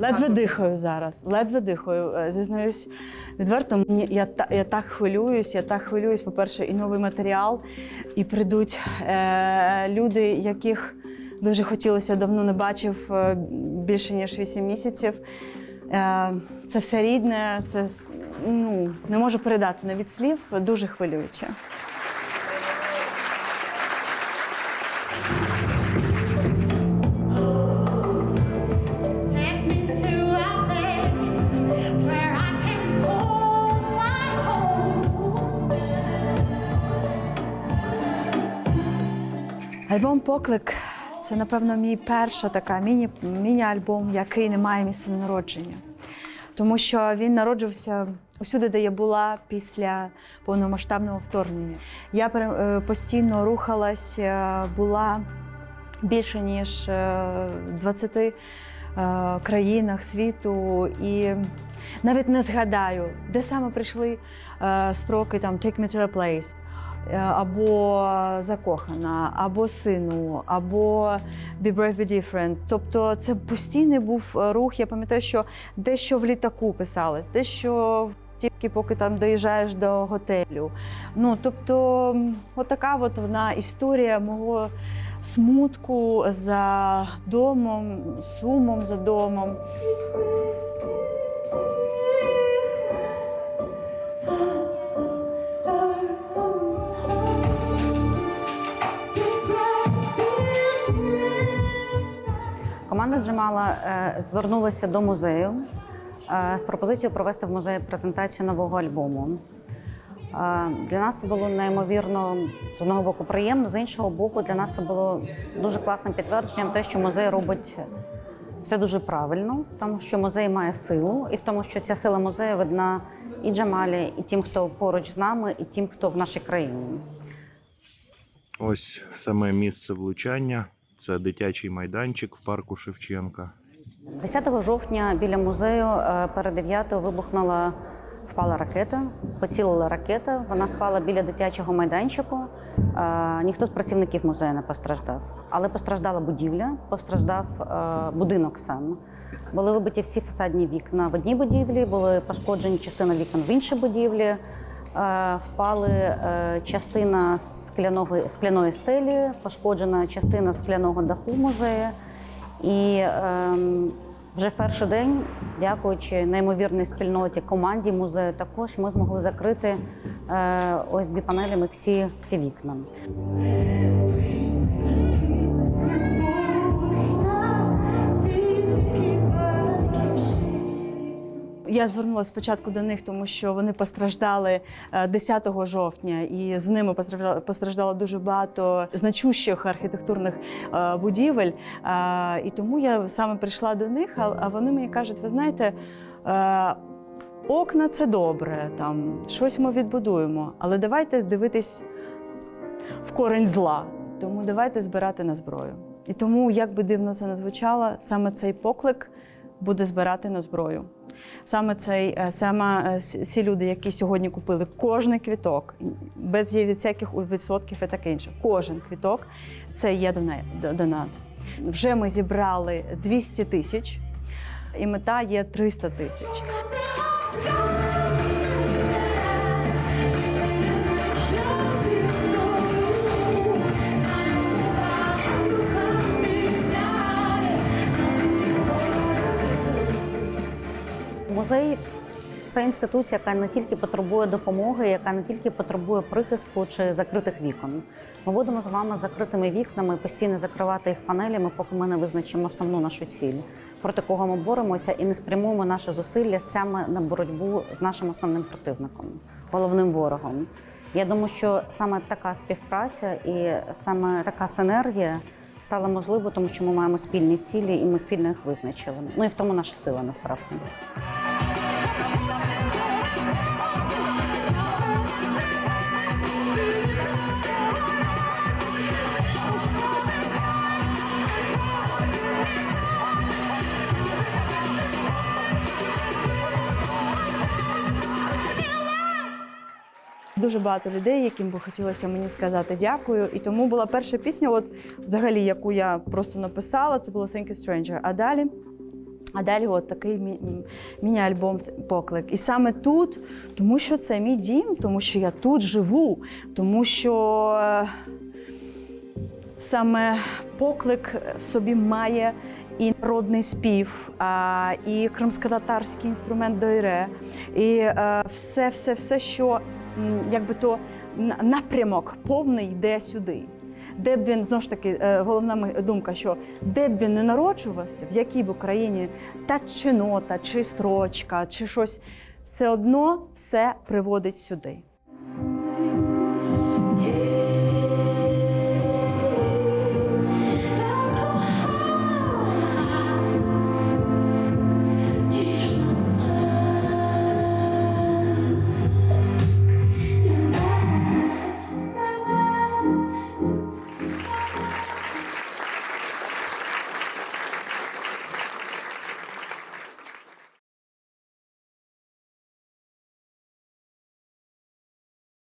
Ледве дихаю зараз, ледве дихаю. Е, Зізнаюсь відверто, мені я, та- я так хвилююсь, я так хвилююсь. По-перше, і новий матеріал, і прийдуть е, люди, яких дуже хотілося давно не бачив е, більше ніж 8 місяців. Е, це все рідне, це ну, не можу передати навіть слів, дуже хвилююче. Альбом Поклик це, напевно, мій перша така міні, міні-альбом, який не має місця народження. Тому що він народжувався усюди, де я була після повномасштабного вторгнення. Я е, постійно рухалась, е, була більше ніж е, в 20 е, країнах світу, і навіть не згадаю, де саме прийшли строки там «Take me to a place», або закохана, або сину, або «Be brave, be different». Тобто це постійний був е, рух. Я пам'ятаю, що дещо в літаку писалось, дещо тільки поки там доїжджаєш до готелю. Ну тобто, отака от вона історія мого смутку за домом, сумом за домом. Звернулася до музею е, з пропозицією провести в музеї презентацію нового альбому. Е, Для нас це було неймовірно з одного боку приємно, з іншого боку, для нас це було дуже класним підтвердженням те, що музей робить все дуже правильно, тому що музей має силу, і в тому, що ця сила музею видна і Джамалі, і тим, хто поруч з нами, і тим, хто в нашій країні. Ось саме місце влучання. Це дитячий майданчик в парку Шевченка. 10 жовтня біля музею е, перед 9 вибухнула, впала ракета, поцілила ракета. Вона впала біля дитячого майданчику. Е, Ніхто з працівників музею не постраждав, але постраждала будівля, постраждав е, будинок сам. Були вибиті всі фасадні вікна в одній будівлі, були пошкоджені частина вікон в іншій будівлі. Впали частина скляної стелі, пошкоджена частина скляного даху музею. І ем, вже в перший день, дякуючи неймовірній спільноті, команді музею, також ми змогли закрити е, ОСБ панелями всі, всі вікна. Я звернулася спочатку до них, тому що вони постраждали е, 10 жовтня, і з ними постраждало, дуже багато значущих архітектурних е, будівель. Е, І тому я саме прийшла до них, а вони мені кажуть: ви знаєте. е, Окна це добре, там щось ми відбудуємо, але давайте дивитись в корень зла. Тому давайте збирати на зброю. І тому, як би дивно це не звучало, саме цей поклик буде збирати на зброю. Саме цей е, саме ці люди, які сьогодні купили кожний квіток, без всяких відсотків і таке інше. Кожен квіток це є донат. Вже ми зібрали 200 тисяч, і мета є 300 тисяч. Музей це інституція, яка не тільки потребує допомоги, яка не тільки потребує прихистку чи закритих вікон. Ми будемо з вами з закритими вікнами постійно закривати їх панелями, поки ми не визначимо основну нашу ціль, проти кого ми боремося, і не спрямуємо наші зусилля саме на боротьбу з нашим основним противником, головним ворогом. Я думаю, що саме така співпраця і саме така синергія стала можливою, тому що ми маємо спільні цілі, і ми спільно їх визначили. Ну і в тому наша сила насправді. Дуже багато людей, яким би хотілося мені сказати дякую. І тому була перша пісня, от взагалі, яку я просто написала, це була Thank you, Stranger. А далі А далі от такий мі- міні-альбом поклик. І саме тут, тому що це мій дім, тому що я тут живу, тому що е, саме поклик в собі має і народний спів, і кримськотатарський інструмент дойре, і е, все, все, все, що якби то напрямок повний йде сюди. Де б він знову ж таки е, головна думка, що де б він не народжувався, в якій б Україні та чи нота, чи строчка, чи щось, все одно все приводить сюди.